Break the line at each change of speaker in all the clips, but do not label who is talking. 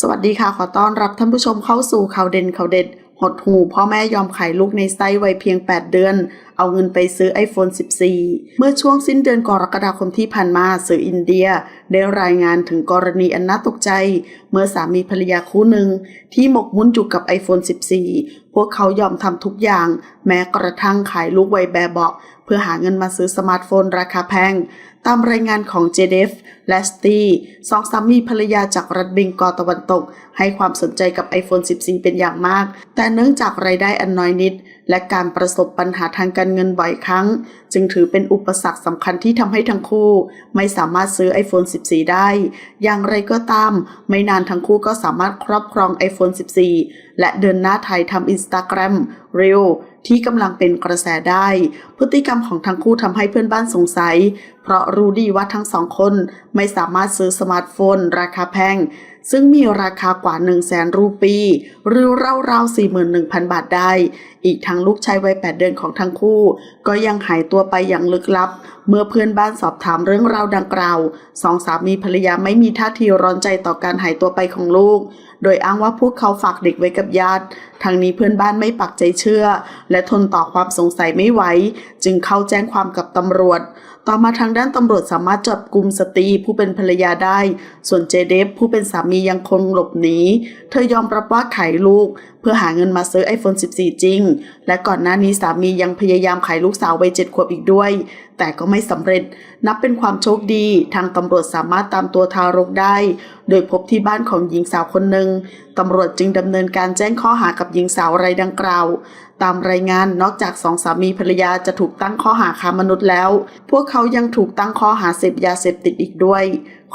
สวัสดีค่ะ ขอต้อนรับท่านผู้ชมเข้าสู่ข่าวเด่นข่าวเด็ด หดหูพ่อแม่ยอมขายลูกในไส้วัยเพียง 8 เดือน เอาเงินไปซื้อ iPhone 14 เมื่อช่วงสิ้นเดือนกรกฎาคมที่ผ่านมาสื่ออินเดีย ได้รายงานถึงกรณีอันน่าตกใจ เมื่อสามีภรรยาคู่หนึ่ง ที่หมกมุ่นอยู่กับ iPhone 14 พวกเขายอมทำทุกอย่าง แม้กระทั่งขายลูกวัยแบบเบาะเพื่อหาเงินมาซื้อสมาร์ทโฟนราคาแพง ตามรายงานของ JDF และสตีสองสามีภรรยาจากรัฐเบงกอลตะวันตก ให้ความสนใจกับ iPhone 14 เป็นอย่างมาก แต่เนื่องจากรายได้อันน้อยนิด และการประสบปัญหาทางการเงินบ่อยครั้ง จึงถือเป็นอุปสรรคสำคัญที่ทำให้ทั้งคู่ ไม่สามารถซื้อ iPhone 14 ได้ อย่างไรก็ตาม ไม่นานทั้งคู่ก็สามารถครอบครอง iPhone 14 และเดินหน้าไทยทำ Instagram Reel ที่กำลังเป็นกระแสได้ พฤติกรรมของทั้งคู่ทำให้เพื่อนบ้านสงสัย เพราะรู้ดีว่าทั้งสองคนไม่สามารถซื้อสมาร์ทโฟน ราคาแพง ซึ่งมีราคากว่า 1 0 0 0 0แสนรูปี หรือราวๆ41,000 บาทได้ อีกทั้งลูกชายวัย 8 เดือนของทั้งคู่ ก็ยังหายตัวไปอย่างลึกลับ เมื่อเพื่อนบ้านสอบถามเรื่องราวดังกล่าวสองสามีภรรยาไม่มีท่าทีร้อนใจต่อการหายตัวไปของลูก โดยอ้างว่าพวกเขาฝากเด็กไว้กับญาติ ทางนี้เพื่อนบ้านไม่ปักใจเชื่อ และทนต่อความสงสัยไม่ไหว จึงเข้าแจ้งความกับตำรวจ ต่อมาทางด้านตำรวจสามารถจับกลุ่มสตีผู้เป็นภรรยาได้ ส่วนเจเดฟผู้เป็นสามียังคงหลบหนี เธอยอมรับว่าขายลูก พื่อหาเงินมาซื้อ iPhone 14 จริง และก่อนหน้านี้สามียังพยายามขายลูกสาววัยเจ็ดขวบอีกด้วย แต่ก็ไม่สำเร็จ นับเป็นความโชคดี ทางตำรวจสามารถตามตัวทารกได้ โดยพบที่บ้านของหญิงสาวคนหนึ่งตำรวจจึงดำเนินการแจ้งข้อหากับหญิงสาวรายดังกล่าว ตามรายงานนอกจากสองสามีภรรยาจะถูกตั้งข้อหาค้ามนุษย์แล้ว พวกเขายังถูกตั้งข้อหาเสพยาเสพติดอีกด้วย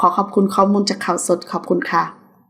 ขอขอบคุณข้อมูลจากข่าวสดขอบคุณค่ะ